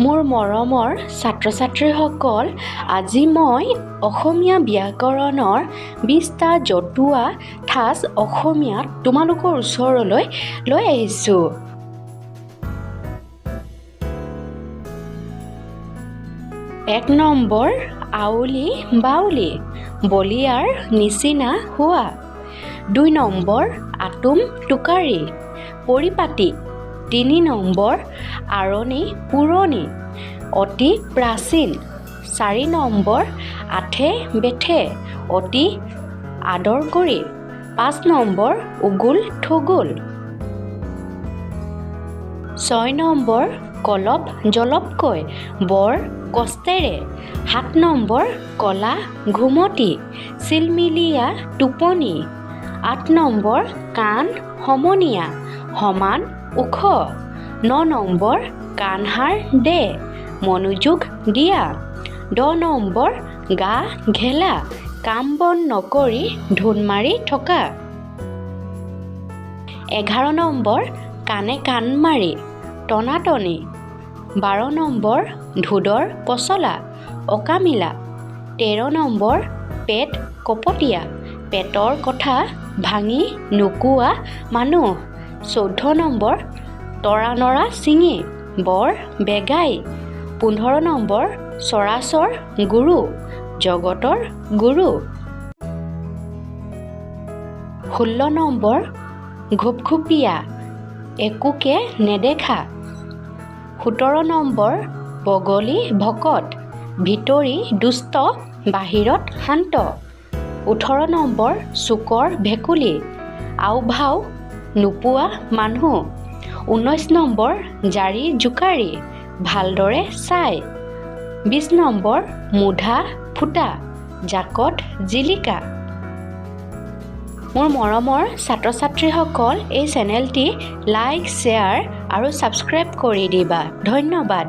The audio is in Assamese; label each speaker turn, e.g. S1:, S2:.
S1: মোৰ মৰমৰ ছাত্ৰ ছাত্ৰীসকল আজি মই অসমীয়া ব্যাকৰণৰ বিছটা জতুৱা ঠাঁচ অসমীয়াত তোমালোকৰ ওচৰলৈ লৈ আহিছোঁ। এক নম্বৰ আউলি বাউলি বলিয়াৰ নিচিনা হোৱা। দুই নম্বৰ আটোম টোকাৰী পৰিপাটি। তিনি নম্বৰ আৰণি পুৰণি অতি প্ৰাচীন চাৰি নম্বৰ আঠে বেঠে অতি আদৰ কৰি পাঁচ নম্বৰ উগুল থুগুল ছয় নম্বৰ কলপ জলপকৈ বৰ কষ্টেৰে। সাত নম্বৰ কলা ঘুমটি চিলমিলীয়া টোপনি। আঠ নম্বৰ কাণ সমনীয়া। সমান ওখ। ন নম্বৰ কাণহাৰ দে মনোযোগ দিয়া। দহ নম্বৰ গা ঘেলা কাম বন নকৰি ধোন মাৰি থকা। এঘাৰ নম্বৰ কাণে কাণ মাৰি টনাটনি। বাৰ নম্বৰ ধোদৰ পচলা অকামিলা। তেৰ নম্বৰ পেট কপটীয়া পেটৰ কথা ভাঙি নোকোৱা মানুহ। চৈধ্য নম্বৰ তৰা নৰা ছিঙি বৰ বেগাই। পোন্ধৰ নম্বৰ চৰাচৰ গুৰু জগতৰ গুৰু। ষোল্ল নম্বৰ ঘুপঘুপীয়া একোকে নেদেখা। সোতৰ নম্বৰ বগলী ভকত ভিতৰি দুষ্ট বাহিৰত শান্ত। ওঠৰ নম্বৰ চুকৰ ভেকুলী আওভাও নোপোৱা মানুহ। ঊনৈছ নম্বৰ জাৰি জোকাৰি ভালদৰে চাই। বিছ নম্বৰ মুধা ফুটা জাকত জিলিকা। মোৰ মৰমৰ ছাত্ৰ ছাত্ৰীসকল এই চেনেলটি লাইক শ্বেয়াৰ আৰু ছাবস্ক্ৰাইব কৰি দিবা। ধন্যবাদ।